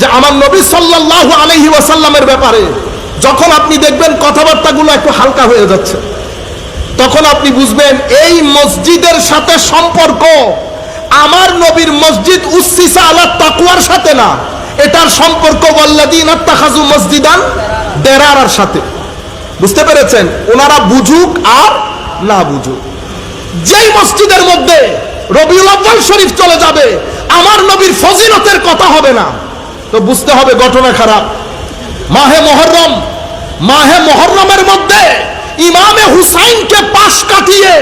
যে আমার নবী সাল্লাল্লাহু আলাইহি ওয়াসাল্লামের ব্যাপারে যখন আপনি দেখবেন কথাবার্তাগুলো একটু হালকা হয়ে যাচ্ছে, তখন আপনি বুঝবেন এই মসজিদের সাথে সম্পর্ক আমার নবীর মসজিদ উচ্ছিসা আলা তাকুয়ার সাথে না, এটার সম্পর্ক ওয়াল্লাদিন আত্তাখাজু মসজিদান দেরার সাথে। বুঝতে পেরেছেন? ওনারা বুঝুক আর না বুঝুক। যেই মসজিদের মধ্যে রবিউল আব্বাল শরীফ চলে যাবে, আমার নবীর ফজিলতের কথা হবে না। তো বুঝতে হবে ঘটনা খারাপ। মাহে মহরম, মাহে মহরমের মধ্যে ইমামে হুসাইনকে পাশ কাটিয়ে,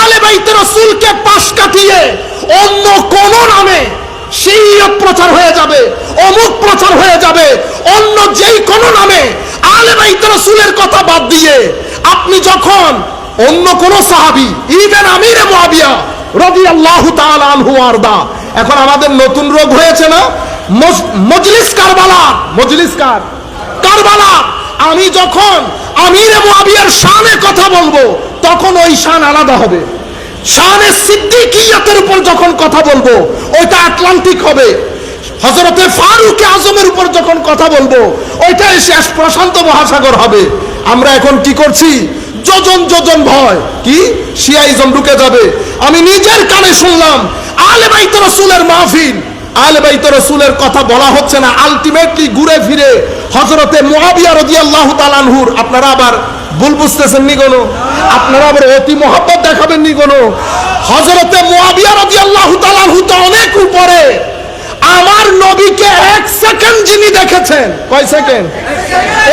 আলে বাইতে রসুলকে পাশ কাটিয়ে অন্য কোন নামে শরীয়ত প্রচার হয়ে যাবে, অমুক প্রচার হয়ে যাবে, অন্য যেই কোন নামে আলে বাইতে রসুলের কথা বাদ দিয়ে আপনি যখন অন্য কোন সাহাবি ইভেন আমিরে মুয়াবিয়া রাদিয়াল্লাহু তাআলা আনহু আরদা, এখন আমাদের নতুন রোগ হয়েছে না? মজলিস কারবালা। মজলিস কার? কারবালা। আমি যখন আমিরে মুয়াবিয়ার শানে কথা বলব তখন ওই শান আলাদা হবে। শানে সিদ্দিকিয়াতের উপর যখন কথা বলব ওইটা আটলান্টিক হবে। হজরতে ফারুক আজমের উপর যখন কথা বলব ওইটা শেষ প্রশান্ত মহাসাগর হবে। আমরা এখন কি করছি? যোজন যোজন ভয়। কি? শিয়াইজম ঢুকে যাবে। আমি নিজের কানে শুনলাম আলে বাইত রসুলের মাহফিল। আলে বাইত রসুলের কথা বলা হচ্ছে না। আলটিমেটলি ঘুরে ফিরে হজরতে মুআবিয়া রাদিয়াল্লাহু তাআলাহুর আপনারা আবার ভুল বুঝতেছেন নি কোনো? আপনারা আবার অতি মহব্বত দেখাবেন নি কোনো? হজরতে মুআবিয়া রাদিয়াল্লাহু তাআলাহু তো অনেক উপরে। আমার নবীকে এক সেকেন্ড যিনি দেখেছেন, কয় সেকেন্ড?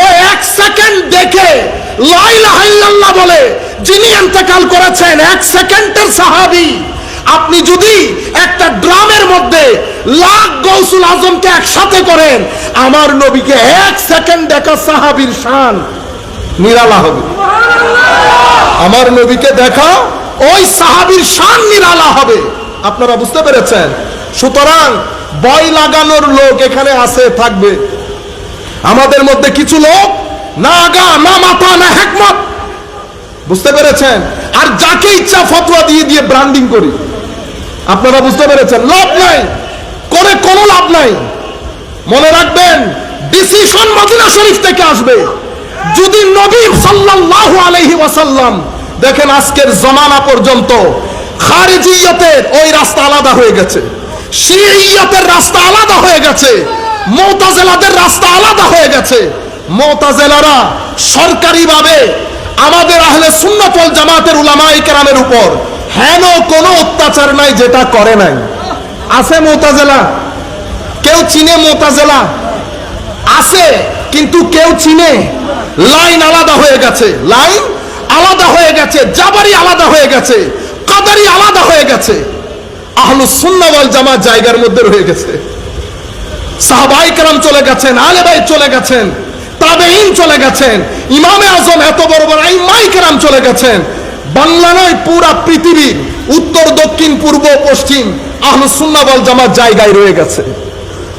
ও এক সেকেন্ড দেখে লা ইলাহা ইল্লাল্লাহ বলে, যিনি ইন্তেকাল করেছেন, এক সেকেন্ডের সাহাবি। আপনি যদি একটা ড্রামের মধ্যে লাখ গৌসুল আজমকে একসাথে করেন। আমার নবীকে এক সেকেন্ড দেখা সাহাবীর শান। নিরালা হবে। আমার নবীকে দেখা ওই সাহাবীর শান নিরালা হবে। আপনারা বুঝতে পেরেছেন? সুতরাং বয় লাগানোর লোক এখানে আছে থাকবে। আমাদের মধ্যে কিছু লোক না আগা না মাথা না হেকমত। বুঝতে পেরেছেন? আর যাকে ইচ্ছা ফতোয়া দিয়ে দিয়ে ব্র্যান্ডিং করি। আপনারা বুঝতে পেরেছেন? লাভ নাই। নাই। মনে রাখবেন ডিসিশন মদিনা শরীফ থেকে আসবে। যদি নবী সাল্লাল্লাহু আলাইহি ওয়াসাল্লাম দেখেন আজকের জমানা পর্যন্ত খারিজিয়তের ওই রাস্তা আলাদা হয়ে গেছে, শিইয়তের রাস্তা আলাদা হয়ে গেছে মুতাজিলাদের রাস্তা আলাদা হয়ে গেছে। মুতাজিলারা সরকারিভাবে আমাদের আহলে সুন্নাত ওয়াল জামাতের উলামায়ে কেরামের উপর হেন কোনো অত্যাচার নাই যেটা করে নাই। আছে মুতাজিলা কেউ চিনে মোতাজেলা? আছে, কিন্তু কেউ চিনে। লাইন আলাদা হয়ে গেছে। লাইন আলাদা হয়ে গেছে, জাবারি আলাদা হয়ে গেছে, কাদারি আলাদা হয়ে গেছে। আহলু সুন্নাওয়াল জায়গার মধ্যে রয়ে গেছে। সাহাবাই কালাম চলে গেছেন আলে ভাই চলে গেছেন তাবেইন চলে গেছেন, ইমামে আজম এত বড় বড় ইমাই কেরাম চলে গেছেন। বাংলা নয়, পুরা পৃথিবীর উত্তর, দক্ষিণ, পূর্ব, পশ্চিম আহলুসুন্নাবল জামাত জায়গায় রয়ে গেছে।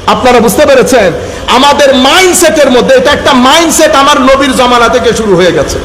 আপনারা বুঝতে পেরেছেন? আমাদের মাইন্ডসেটের মধ্যে এটা একটা মাইন্ডসেট আমার নবীর জমানা থেকে শুরু হয়ে গেছে।